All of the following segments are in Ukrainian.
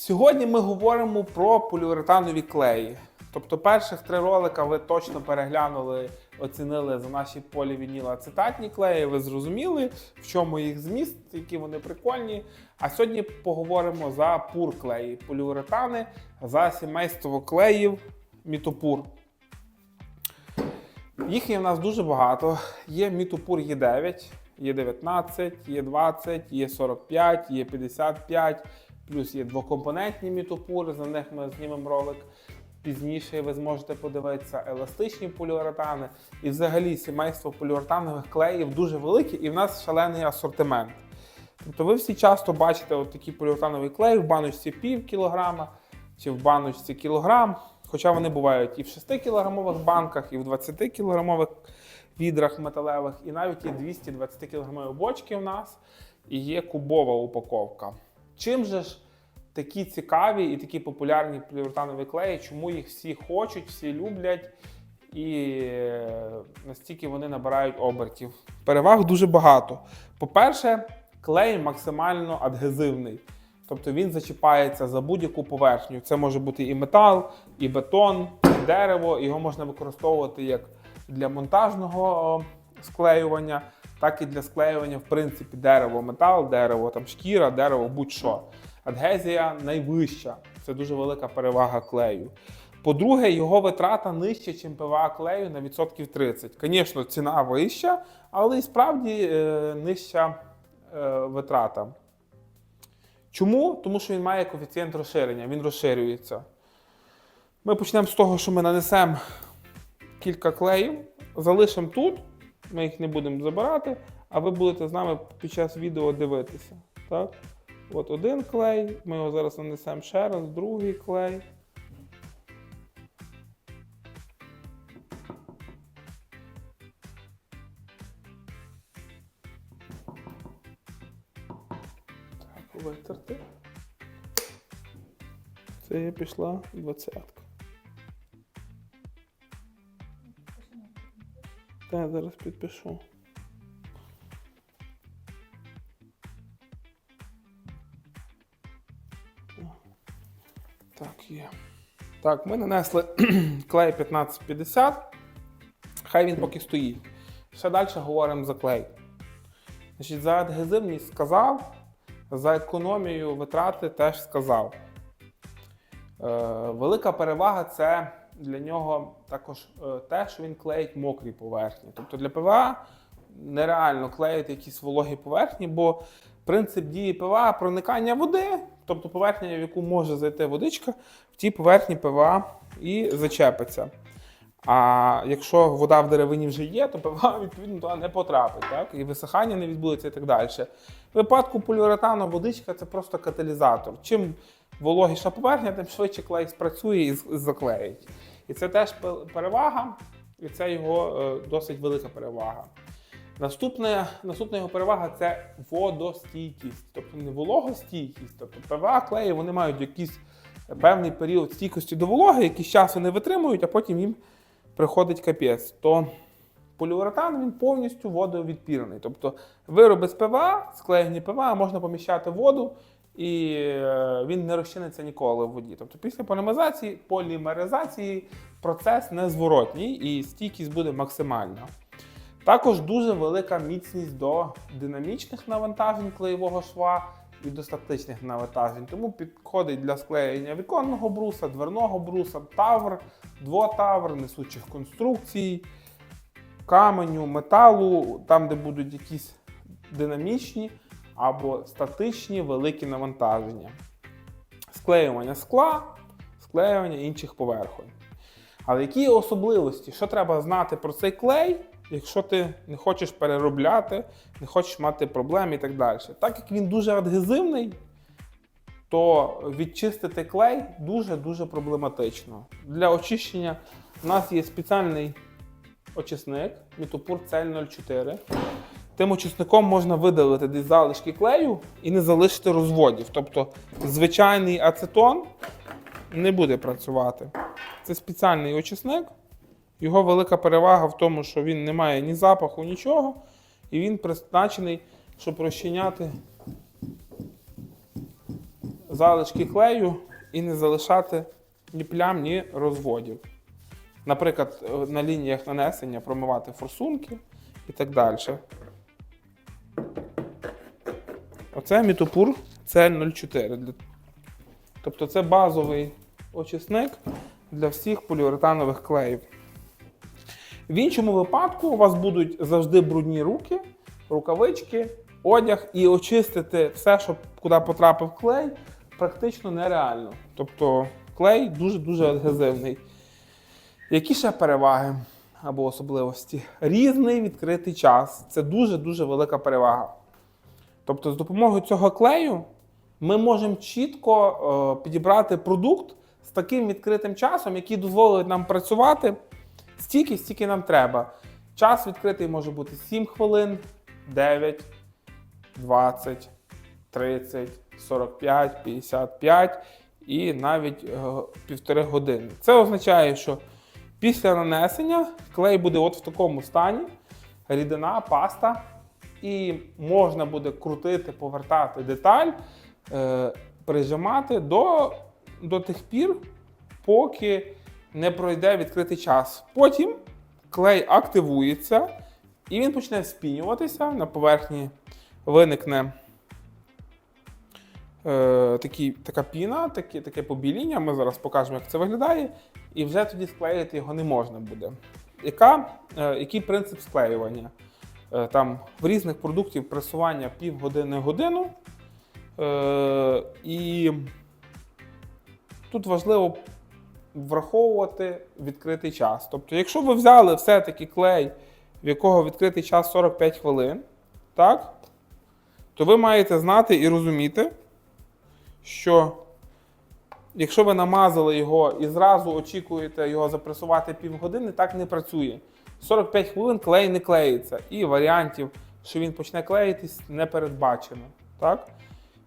Сьогодні ми говоримо про поліуретанові клеї. Тобто, перших три ролика ви точно переглянули, оцінили за наші полівінілоацетатні клеї. Ви зрозуміли, в чому їх зміст, які вони прикольні. А сьогодні поговоримо за пур клеї, поліуретани, за сімейство клеїв мітопур. Їх є в нас дуже багато. Є мітопур Є9, є 19, є 20, є 45, є 55, плюс є двокомпонентні мітопури, за них ми знімемо ролик. Пізніше ви зможете подивитися еластичні поліуретани. І взагалі сімейство поліуретанових клеїв дуже велике, і в нас шалений асортимент. Тобто ви всі часто бачите от такі поліуретанові клеї в баночці пів кілограма чи в баночці кілограм. Хоча вони бувають і в 6-кілограмових банках, і в 20-кілограмових відрах металевих, і навіть є 220-кілограмові бочки в нас, і є кубова упаковка. Чим же ж такі цікаві і такі популярні поліуретанові клеї, чому їх всі хочуть, всі люблять, і е, настільки вони набирають обертів? Переваг дуже багато. По-перше, клей максимально адгезивний. Тобто він зачіпається за будь-яку поверхню. Це може бути і метал, і бетон, і дерево. Його можна використовувати як для монтажного склеювання, так і для склеювання, в принципі, дерево, метал, дерево, там шкіра, дерево, будь-що. Адгезія найвища. Це дуже велика перевага клею. По-друге, його витрата нижча, ніж ПВА клею на відсотків 30. Звісно, ціна вища, але і справді е, нижча е, витрата. Чому? Тому що він має коефіцієнт розширення, він розширюється. Ми почнемо з того, що ми нанесемо кілька клеїв, залишимо тут, ми їх не будемо забирати, а ви будете з нами під час відео дивитися. Так? От один клей, ми його зараз нанесемо ще раз, другий клей. Так, витерти. Це я пішла двадцятка. Так, зараз підпишу. Так, є. Так, ми нанесли клей 1550. Хай він поки стоїть. Ще далі говоримо за клей. Значить, за адгезивність сказав, за економію витрати теж сказав. Е, велика перевага це для нього також е, те, що він клеїть мокрі поверхні. Тобто для ПВА нереально клеїти якісь вологі поверхні, бо принцип дії ПВА проникання води, тобто поверхня, в яку може зайти водичка, в тій поверхні ПВА і зачепиться. А якщо вода в деревині вже є, то ПВА відповідно туди не потрапить, так? і висихання не відбудеться і так далі. В випадку поліуретану водичка це просто каталізатор. Чим вологіша поверхня, тим швидше клей спрацює і заклеїть. І це теж перевага, і це його е, досить велика перевага. Наступне, наступна його перевага це водостійкість, тобто не вологостійкість. Тобто ПВА клеї вони мають якийсь певний період стійкості до вологи, якийсь час вони витримують, а потім їм приходить капець. То поліуретан він повністю водовідпірний. Тобто вироби з ПВА, склеєні ПВА, можна поміщати воду, і е, він не розчиниться ніколи в воді. Тобто після полімеризації, полімеризації процес незворотній і стійкість буде максимальна. Також дуже велика міцність до динамічних навантажень клеєвого шва і до статичних навантажень. Тому підходить для склеєння віконного бруса, дверного бруса, тавр, двотавр, несучих конструкцій, каменю, металу, там, де будуть якісь динамічні або статичні великі навантаження. Склеювання скла, склеювання інших поверхонь. Але які особливості? Що треба знати про цей клей, якщо ти не хочеш переробляти, не хочеш мати проблем і так далі? Так як він дуже адгезивний, то відчистити клей дуже-дуже проблематично. Для очищення у нас є спеціальний очисник Мітопур Цель 04. Тим очисником можна видалити десь залишки клею і не залишити розводів. Тобто звичайний ацетон не буде працювати. Це спеціальний очисник. Його велика перевага в тому, що він не має ні запаху, нічого, і він призначений, щоб розчиняти залишки клею і не залишати ні плям, ні розводів. Наприклад, на лініях нанесення промивати форсунки і так далі. Оце мітопур CL04. Тобто це базовий очисник для всіх поліуретанових клеїв. В іншому випадку у вас будуть завжди брудні руки, рукавички, одяг, і очистити все, що куди потрапив клей, практично нереально. Тобто клей дуже-дуже адгезивний. Які ще переваги або особливості? Різний відкритий час. Це дуже-дуже велика перевага. Тобто, з допомогою цього клею ми можемо чітко е, підібрати продукт з таким відкритим часом, який дозволить нам працювати стільки, стільки нам треба. Час відкритий може бути 7 хвилин, 9, 20, 30, 45, 55 і навіть е, півтори години. Це означає, що після нанесення клей буде от в такому стані, рідина, паста, і можна буде крутити, повертати деталь, е, прижимати до, до тих пір, поки не пройде відкритий час. Потім клей активується і він почне вспінюватися. На поверхні виникне е, такі, така піна, такі, таке побіління. Ми зараз покажемо, як це виглядає, і вже тоді склеїти його не можна буде. Яка, е, який принцип склеювання? Е, там в різних продуктів пресування півгодини-годину. Е, і тут важливо враховувати відкритий час. Тобто, якщо ви взяли все-таки клей, в якого відкритий час 45 хвилин, так, то ви маєте знати і розуміти, що якщо ви намазали його і зразу очікуєте його запресувати півгодини, так не працює. 45 хвилин клей не клеїться. І варіантів, що він почне клеїтись, не передбачено. Так?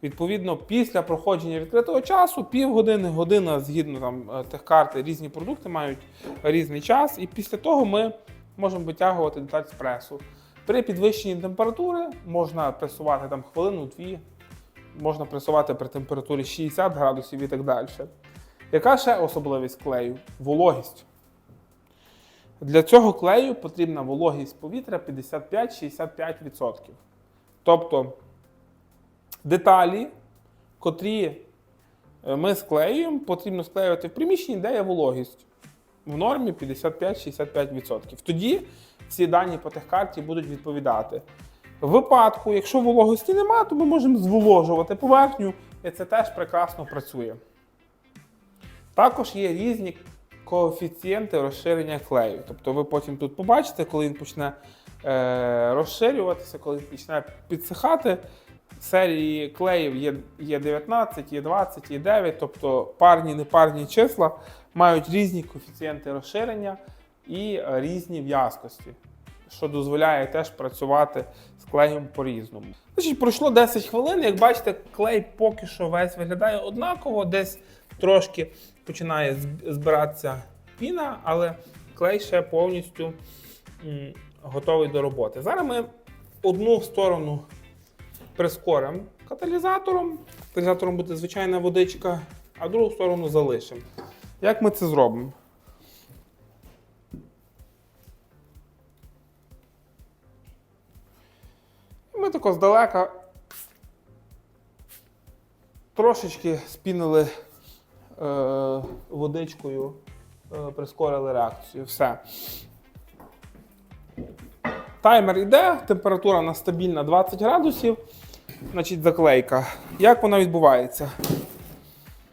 Відповідно, після проходження відкритого часу, півгодини, година, згідно там е, тих карти, різні продукти мають різний час, і після того ми можемо витягувати деталь з пресу. При підвищенні температури можна пресувати там хвилину-дві, можна пресувати при температурі 60 градусів і так далі. Яка ще особливість клею? Вологість. Для цього клею потрібна вологість повітря 55-65%. Тобто деталі, котрі е, ми склеюємо, потрібно склеювати в приміщенні, де є вологість. В нормі 55-65%. Тоді всі дані по техкарті будуть відповідати. В випадку, якщо вологості немає, то ми можемо зволожувати поверхню, і це теж прекрасно працює. Також є різні коефіцієнти розширення клею. Тобто ви потім тут побачите, коли він почне е, розширюватися, коли він почне підсихати. Серії клеїв є, є 19, є 20, є 9, тобто парні, непарні числа мають різні коефіцієнти розширення і різні в'язкості, що дозволяє теж працювати з клеєм по-різному. Значить, пройшло 10 хвилин. Як бачите, клей поки що весь виглядає однаково, десь трошки починає збиратися піна, але клей ще повністю готовий до роботи. Зараз ми одну сторону прискоримо каталізатором. Каталізатором буде звичайна водичка, а другу сторону залишимо. Як ми це зробимо? Ми тако здалека трошечки спінили водичкою, е, прискорили реакцію. Все. Таймер йде, температура у нас стабільна 20 градусів. Значить, заклейка. Як вона відбувається?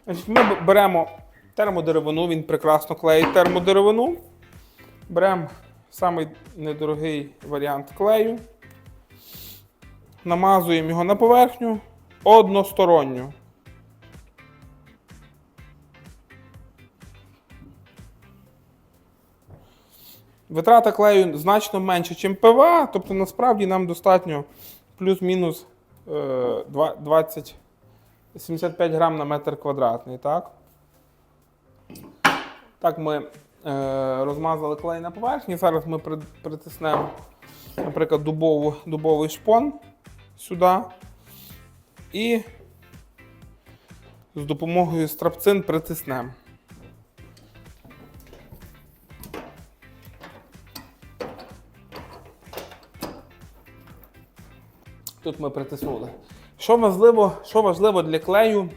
Значить, ми беремо термодеревину, він прекрасно клеїть термодеревину. Беремо самий недорогий варіант клею. Намазуємо його на поверхню односторонню. Витрата клею значно менше, ніж ПВА, тобто насправді нам достатньо плюс-мінус е, 20 75 грам на метр квадратний. Так, так ми е, розмазали клей на поверхні. Зараз ми притиснемо, наприклад, дубову, дубовий шпон сюди. І з допомогою страпцин притиснемо. Тут ми притиснули. Що важливо, що важливо для клею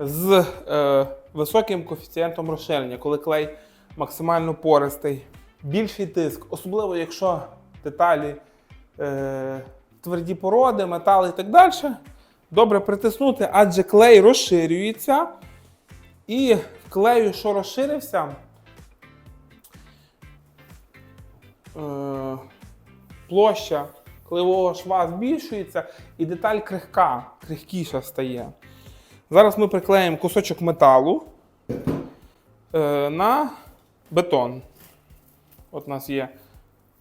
з е, високим коефіцієнтом розширення, коли клей максимально пористий. Більший тиск, особливо якщо деталі е, тверді породи, метали і так далі. Добре притиснути, адже клей розширюється. І в клею, що розширився, е, площа клеєвого шва збільшується і деталь крихка, крихкіша стає. Зараз ми приклеїмо кусочок металу е, на бетон. От у нас є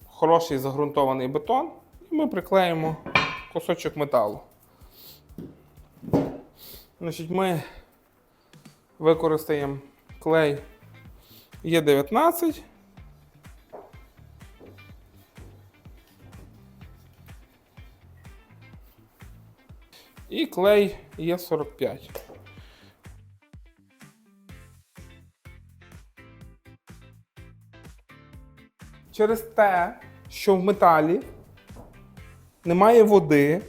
хороший загрунтований бетон, і ми приклеїмо кусочок металу. Значить, Ми використаємо клей Е19. І клей Е45. Через те, що в металі немає води,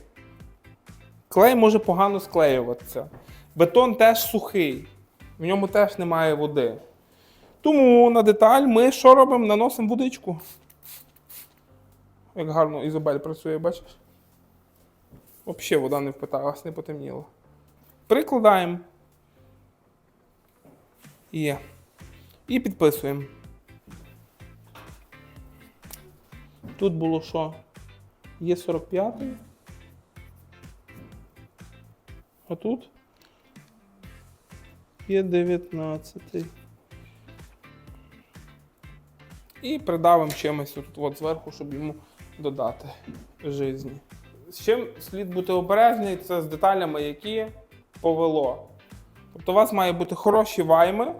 клей може погано склеюватися. Бетон теж сухий, в ньому теж немає води. Тому на деталь ми що робимо? Наносимо водичку. Як гарно Ізобель працює, бачиш? Взагалі вода не впиталась, не потемніла. Прикладаємо. Є. І підписуємо. Тут було що? Є 45. А тут є 19. І придавимо чимось тут от зверху, щоб йому додати житті. З чим слід бути обережний, це з деталями, які повело. Тобто у вас має бути хороші вайми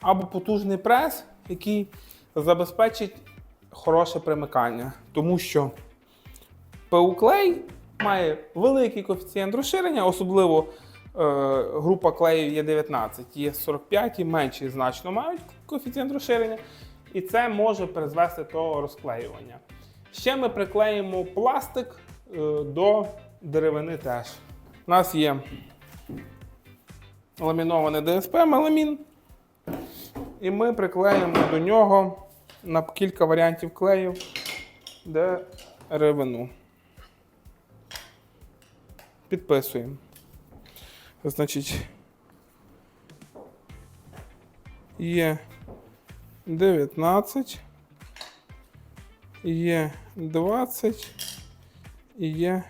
або потужний прес, який забезпечить хороше примикання. Тому що ПУ-клей має великий коефіцієнт розширення, особливо е, група клеїв є 19, є 45 і менші значно мають коефіцієнт розширення. І це може призвести до розклеювання. Ще ми приклеїмо пластик до деревини теж. У нас є ламінований ДСП меламін. І ми приклеїмо до нього на кілька варіантів клеїв деревину. Підписуємо. Значить, є 19, є 20 і є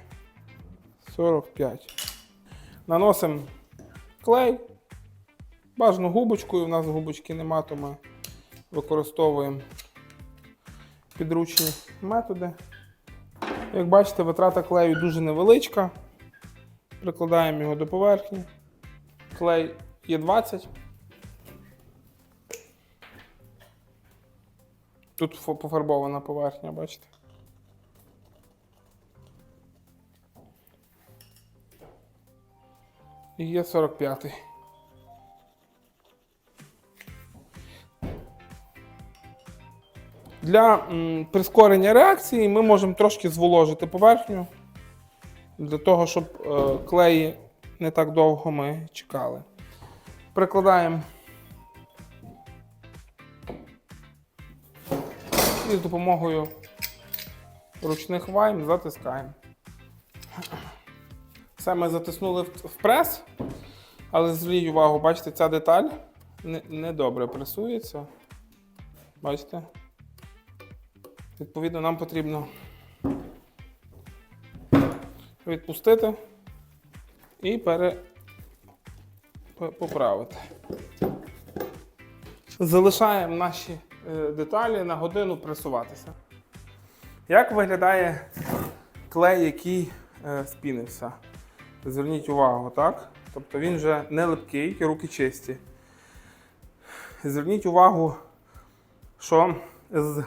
45. Наносимо клей. Бажано губочкою. У нас губочки нема, то ми використовуємо підручні методи. Як бачите, витрата клею дуже невеличка. Прикладаємо його до поверхні. Клей є 20. Тут пофарбована поверхня, бачите. І є 45. Для м, прискорення реакції ми можемо трошки зволожити поверхню для того, щоб е, клеї не так довго ми чекали. Прикладаємо і з допомогою ручних вайм затискаємо. Все ми затиснули в прес, але зверніть увагу, бачите, ця деталь не, не пресується. Бачите? Відповідно, нам потрібно відпустити і пере... поправити. Залишаємо наші е, деталі на годину пресуватися. Як виглядає клей, який е, спінився? Зверніть увагу, так? Тобто він вже не липкий, руки чисті. Зверніть увагу, що з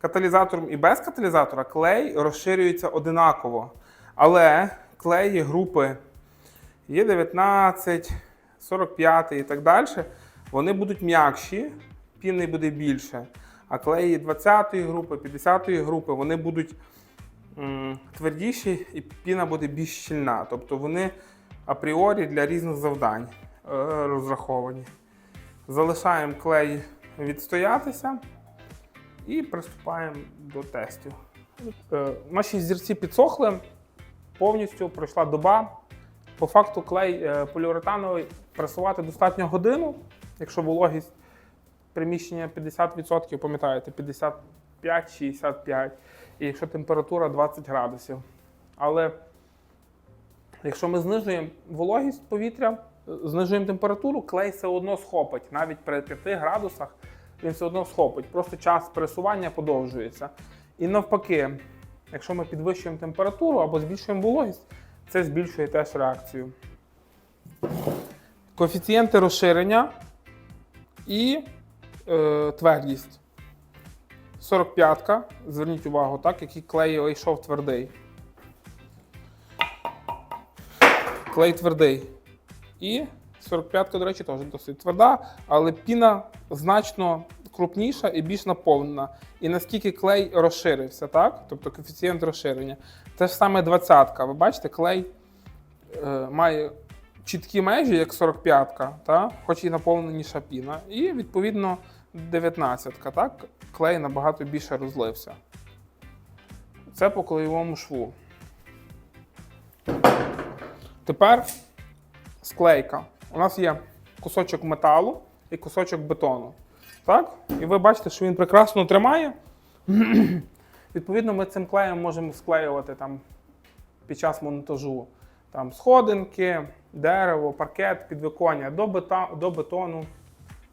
каталізатором і без каталізатора клей розширюється одинаково. Але клеї групи Є 19, 45 і так далі, вони будуть м'якші, піни буде більше. А клеї 20-ї групи, 50-ї групи, вони будуть твердіші і піна буде більш щільна. Тобто вони апріорі для різних завдань е, розраховані. Залишаємо клей відстоятися і приступаємо до тестів. Е, Наші зірці підсохли, повністю пройшла доба. По факту клей е, поліуретановий пресувати достатньо годину, якщо вологість приміщення 50%, пам'ятаєте, 55-65, і якщо температура 20 градусів. Але якщо ми знижуємо вологість повітря, знижуємо температуру, клей все одно схопить. Навіть при 5 градусах він все одно схопить. Просто час пресування подовжується. І навпаки, якщо ми підвищуємо температуру або збільшуємо вологість, це збільшує теж реакцію. Коефіцієнти розширення і е, твердість. 45-ка, зверніть увагу, так, який клей йшов твердий. Клей твердий. І 45-ка, до речі, теж досить тверда, але піна значно крупніша і більш наповнена. І наскільки клей розширився, так? Тобто коефіцієнт розширення. Те ж саме 20-ка. Ви бачите, клей е, має чіткі межі, як 45-ка, та? хоч і наповненіша піна. І відповідно 19-ка, так? клей набагато більше розлився. Це по клеєвому шву. Тепер склейка. У нас є кусочок металу і кусочок бетону. Так? І ви бачите, що він прекрасно тримає. Відповідно, ми цим клеєм можемо склеювати там, під час монтажу там, сходинки, дерево, паркет, підвиконня до, бета, до бетону,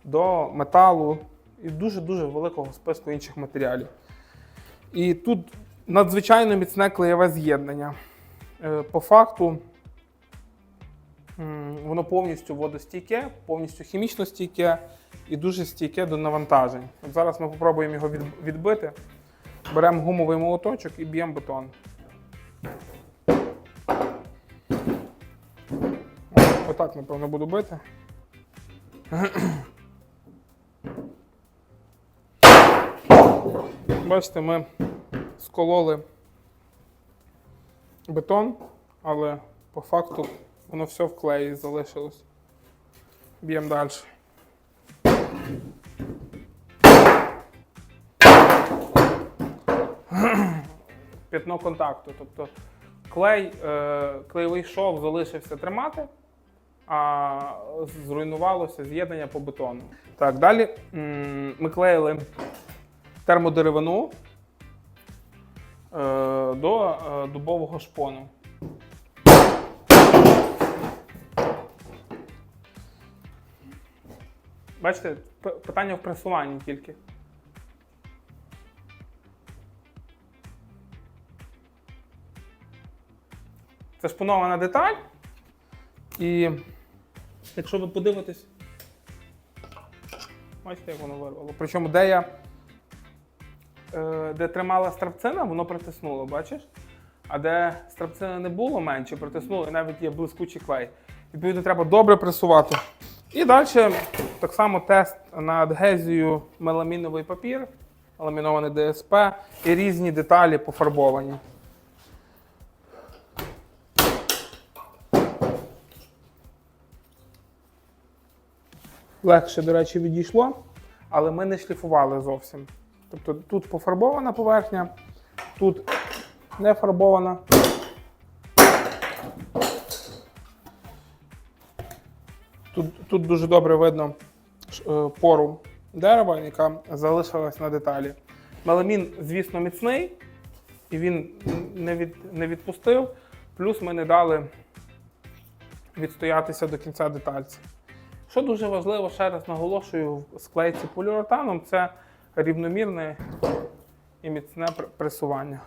до металу і дуже-дуже великого списку інших матеріалів. І тут надзвичайно міцне клеєве з'єднання. Е, По факту воно повністю водостійке, повністю хімічно стійке і дуже стійке до навантажень. От зараз ми спробуємо його відбити. Беремо гумовий молоточок і б'ємо бетон. Отак, напевно, буду бити. Бачите, ми скололи бетон, але по факту воно все в клеї залишилось. Б'ємо далі. П'ятно контакту. Тобто клей, е, клеєвий шов залишився тримати, а зруйнувалося з'єднання по бетону. Так, далі ми клеїли термодеревину е, до е, дубового шпону. Бачите, питання в пресуванні тільки. Це шпонована деталь. І якщо ви подивитесь, бачите, як воно вирвало. Причому, де я де тримала страпцина, воно притиснуло, бачиш? А де страпцина не було менше, притиснуло і навіть є блискучий клей. Відповідно, треба добре пресувати. І далі так само тест на адгезію меламіновий папір, ламінований ДСП і різні деталі пофарбовані. Легше, до речі, відійшло, але ми не шліфували зовсім. Тобто тут пофарбована поверхня, тут не фарбована. Тут, тут дуже добре видно е, пору дерева, яка залишилась на деталі. Меламін, звісно, міцний, і він не, від, не відпустив. Плюс ми не дали відстоятися до кінця детальці. Що дуже важливо, ще раз наголошую, в склейці поліуретаном це рівномірне і міцне пр- пресування.